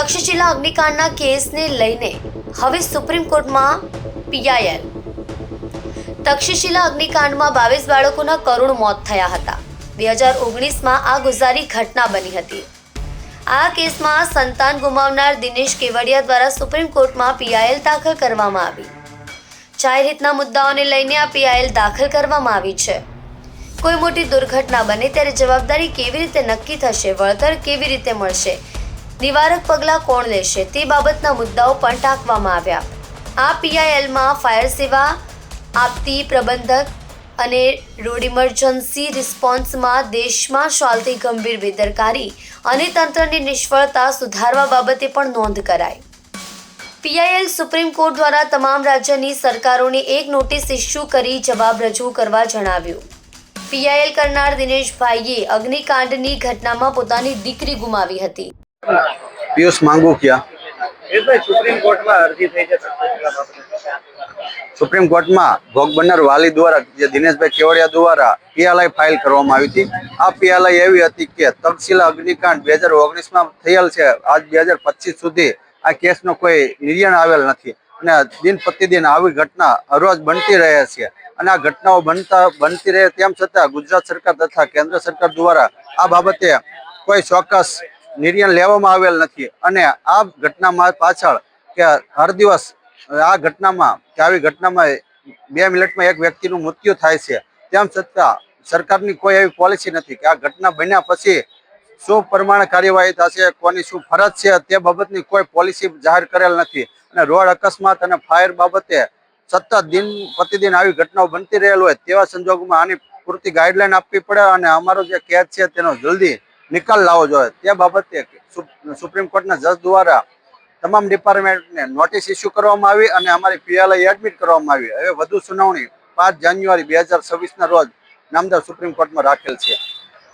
તક્ષશિલા અગ્નિકાંડના કેસને લઈને હવે સુપ્રીમ કોર્ટમાં પીઆઈએલ. તક્ષશિલા અગ્નિકાંડમાં બાવીસ બાળકોના કરુણ મોત થયા હતા. બે હજાર ઓગણીસમાં આ ગુજારી ઘટના બની હતી. આ કેસમાં સંતાન ગુમાવનાર દિનેશ કેવડિયા દ્વારા સુપ્રીમ કોર્ટમાં પીઆઈએલ દાખલ કરવામાં આવી. જાહેરહિતના મુદ્દાઓને લઈને આ પીઆઈએલ દાખલ કરવામાં આવી છે. કોઈ મોટી દુર્ઘટના બને ત્યારે જવાબદારી કેવી રીતે નક્કી થશે, વળતર કેવી રીતે મળશે નિવારક પગલાં કોણ લેશે તે બાબતના મુદ્દાઓ પણ ટાંકવામાં આવ્યા. આ પીઆઈએલમાં ફાયર સેવા, આપતી પ્રબંધક અને રોડ ઇમરજન્સી રિસ્પોન્સમાં દેશમાં ચાલતી ગંભીર બેદરકારી અને તંત્રની નિષ્ફળતા સુધારવા બાબતે પણ નોંધ કરાઈ. પીઆઈએલ સુપ્રીમ કોર્ટ દ્વારા તમામ રાજ્યની સરકારોને એક નોટિસ ઇસ્યુ કરી જવાબ રજૂ કરવા જણાવ્યું. પીઆઈએલ કરનાર દિનેશભાઈએ અગ્નિકાંડની ઘટનામાં પોતાની દીકરી ગુમાવી હતી. પિયુષ માંગુકિયા સુપ્રીમ કોર્ટમાં અરજી થઈ છે સુપ્રીમ કોર્ટમાં ભોગ બનનાર વાલી દ્વારા જે દિનેશભાઈ કેવડિયા દ્વારા પીએલઆઈ ફાઇલ કરવામાં આવી હતી. આ પીએલઆઈ એવી હતી કે તક્ષશિલા અગ્નિકાંડ બે હજાર ઓગણીસમાં થયેલ છે. આજ બે હજાર પચીસ સુધી આ કેસનો કોઈ નિર્ણય આવેલ નથી. અને દિન પ્રતિદિન આવી ઘટના હરરોજ બનતી રહે છે. અને આ ઘટનાઓ બનતા બનતી રહે તેમ છતાં ગુજરાત સરકાર તથા કેન્દ્ર સરકાર દ્વારા આ બાબતે કોઈ ચોક્કસ નિર્ણય લેવામાં આવેલ નથી. અને આ ઘટનામાં પાછળ કે હર દિવસ આ ઘટનામાં કે આવી ઘટનામાં બે મિનિટમાં એક વ્યક્તિનું મૃત્યુ થાય છે. તેમ છતાં સરકારની કોઈ એવી પોલિસી નથી કે આ ઘટના બન્યા પછી શું પ્રમાણે કાર્યવાહી થશે, કોની શું ફરજ છે, તે બાબતની કોઈ પોલિસી જાહેર કરેલ નથી. અને રોડ અકસ્માત અને ફાયર બાબતે સતત દિન પ્રતિદિન આવી ઘટનાઓ બનતી રહેલ હોય તેવા સંજોગોમાં આની પૂરતી ગાઈડલાઈન આપવી પડે અને અમારો જે કેદ છે તેનો જલ્દી નિકાલ લાવવો જોઈએ. તે બાબતે સુપ્રીમ કોર્ટના જજ દ્વારા તમામ ડિપાર્ટમેન્ટને નોટિસ ઇસ્યુ કરવામાં આવી અને અમારી પીએલઆઈ એડમિટ કરવામાં આવી. હવે વધુ સુનાવણી પાંચ જાન્યુઆરી બે હજાર છવ્વીસના રોજ નામદાર સુપ્રીમ કોર્ટમાં રાખેલ છે.